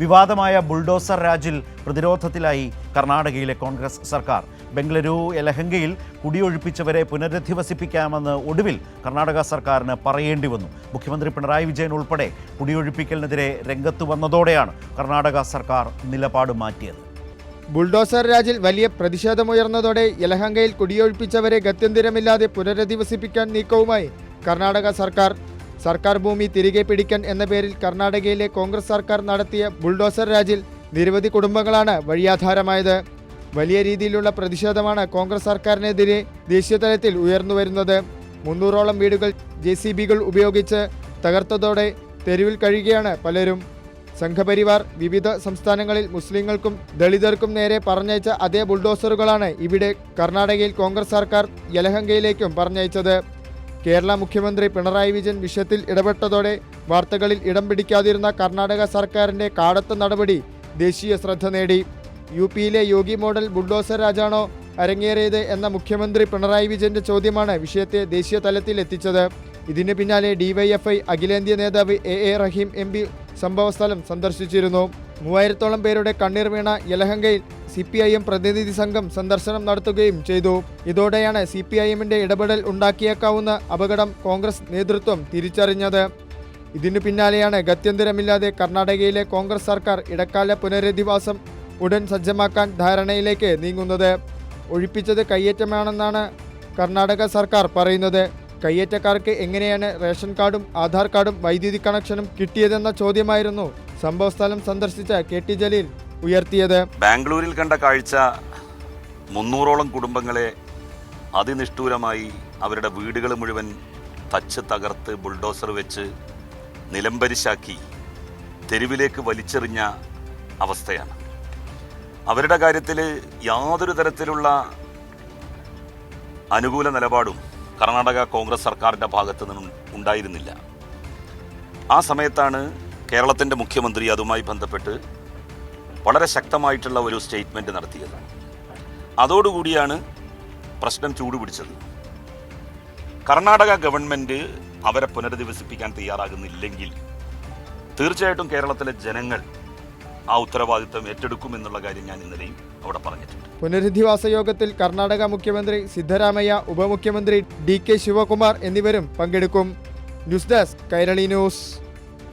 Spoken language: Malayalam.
വിവാദമായ ബുൾഡോസർ രാജിൽ പ്രതിരോധത്തിലായി കർണാടകയിലെ കോൺഗ്രസ് സർക്കാർ. ബംഗളൂരു യലഹങ്കയിൽ കുടിയൊഴിപ്പിച്ചവരെ പുനരധിവസിപ്പിക്കാമെന്ന് ഒടുവിൽ കർണാടക സർക്കാരിന് പറയേണ്ടി വന്നു. മുഖ്യമന്ത്രി പിണറായി വിജയൻ ഉൾപ്പെടെ കുടിയൊഴിപ്പിക്കലിനെതിരെ രംഗത്ത് വന്നതോടെയാണ് കർണാടക സർക്കാർ നിലപാട് മാറ്റിയത്. ബുൾഡോസർ രാജിൽ വലിയ പ്രതിഷേധമുയർന്നതോടെ യലഹങ്കയിൽ കുടിയൊഴിപ്പിച്ചവരെ ഗത്യന്തരമില്ലാതെ പുനരധിവസിപ്പിക്കാൻ നീക്കവുമായി കർണാടക സർക്കാർ സർക്കാർ ഭൂമി തിരികെ പിടിക്കാൻ എന്ന പേരിൽ കർണാടകയിലെ കോൺഗ്രസ് സർക്കാർ നടത്തിയ ബുൾഡോസർ രാജിൽ നിരവധി കുടുംബങ്ങളാണ് വഴിയാധാരമായത്. വലിയ രീതിയിലുള്ള പ്രതിഷേധമാണ് കോൺഗ്രസ് സർക്കാരിനെതിരെ ദേശീയതലത്തിൽ ഉയർന്നുവരുന്നത് മുന്നൂറോളം വീടുകൾ ജെ സി ബികൾ ഉപയോഗിച്ച് തകർത്തതോടെ തെരുവിൽ കഴിയുകയാണ് പലരും. സംഘപരിവാർ വിവിധ സംസ്ഥാനങ്ങളിൽ മുസ്ലിങ്ങൾക്കും ദളിതർക്കും നേരെ പറഞ്ഞയച്ച അതേ ബുൾഡോസറുകളാണ് ഇവിടെ കർണാടകയിൽ കോൺഗ്രസ് സർക്കാർ യലഹങ്കയിലേക്കും പറഞ്ഞയച്ചത്. കേരള മുഖ്യമന്ത്രി പിണറായി വിജയൻ വിഷയത്തിൽ ഇടപെട്ടതോടെ വാർത്തകളിൽ ഇടം പിടിക്കാതിരുന്ന കർണാടക സർക്കാരിന്റെ കാടത്ത നടപടി ദേശീയ ശ്രദ്ധ നേടി. യു പിയിലെ യോഗി മോഡൽ ബുൾഡോസർ രാജാണോ അരങ്ങേറിയത് എന്ന മുഖ്യമന്ത്രി പിണറായി വിജയന്റെ ചോദ്യമാണ് വിഷയത്തെ ദേശീയ തലത്തിൽ എത്തിച്ചത്. ഇതിന് പിന്നാലെ ഡിവൈഎഫ്ഐ അഖിലേന്ത്യാ നേതാവ് A A Rahim M P സംഭവസ്ഥലം സന്ദർശിച്ചിരുന്നു. മൂവായിരത്തോളം പേരുടെ കണ്ണീർ വീണ യലഹങ്കയിൽ സി പി ഐ എം പ്രതിനിധി സംഘം സന്ദർശനം നടത്തുകയും ചെയ്തു. ഇതോടെയാണ് സി പി ഐ എമ്മിന്റെ ഇടപെടൽ ഉണ്ടാക്കിയേക്കാവുന്ന അപകടം കോൺഗ്രസ് നേതൃത്വം തിരിച്ചറിഞ്ഞത്. ഇതിനു പിന്നാലെയാണ് ഗത്യന്തരമില്ലാതെ കർണാടകയിലെ കോൺഗ്രസ് സർക്കാർ ഇടക്കാല പുനരധിവാസം ഉടൻ സജ്ജമാക്കാൻ ധാരണയിലേക്ക് നീങ്ങുന്നത്. ഒഴിപ്പിച്ചത് കയ്യേറ്റമാണെന്നാണ് കർണാടക സർക്കാർ പറയുന്നത്. കയ്യേറ്റക്കാർക്ക് എങ്ങനെയാണ് റേഷൻ കാർഡും ആധാർ കാർഡും വൈദ്യുതി കണക്ഷനും കിട്ടിയതെന്ന ചോദ്യമായിരുന്നു സംഭവസ്ഥലം സന്ദർശിച്ച കെ ടി ജലീൽ ഉയർത്തിയത്. ബാംഗ്ലൂരിൽ കണ്ട കാഴ്ച മുന്നൂറോളം കുടുംബങ്ങളെ അതിനിഷ്ഠൂരമായി അവരുടെ വീടുകൾ മുഴുവൻ തച്ച് തകർത്ത് ബുൾഡോസർ വെച്ച് നിലംപരിശാക്കി തെരുവിലേക്ക് വലിച്ചെറിഞ്ഞ അവസ്ഥയാണ്. അവരുടെ കാര്യത്തിൽ യാതൊരു തരത്തിലുള്ള അനുകൂല നിലപാടും കർണാടക കോൺഗ്രസ് സർക്കാരിന്റെ ഭാഗത്തു നിന്നും ഉണ്ടായിരുന്നില്ല. ആ സമയത്താണ് കേരളത്തിന്റെ മുഖ്യമന്ത്രി അതുമായി ബന്ധപ്പെട്ട് വളരെ ശക്തമായിട്ടുള്ള ഒരു സ്റ്റേറ്റ്മെന്റ് നടത്തിയത്. അതോടുകൂടിയാണ് പ്രശ്നം ചൂടുപിടിച്ചത്. കർണാടക ഗവൺമെന്റ് അവരെ പുനരധിവസിപ്പിക്കാൻ തയ്യാറാകുന്നില്ലെങ്കിൽ തീർച്ചയായിട്ടും കേരളത്തിലെ ജനങ്ങൾ ആ ഉത്തരവാദിത്വം ഏറ്റെടുക്കുമെന്നുള്ള കാര്യം ഞാൻ ഇന്നലെയും അവിടെ പറഞ്ഞിട്ടുണ്ട്. പുനരധിവാസ യോഗത്തിൽ കർണാടക മുഖ്യമന്ത്രി സിദ്ധരാമയ്യ ഉപമുഖ്യമന്ത്രി ഡി കെ ശിവകുമാർ എന്നിവരും പങ്കെടുക്കും. News desk Kairali news.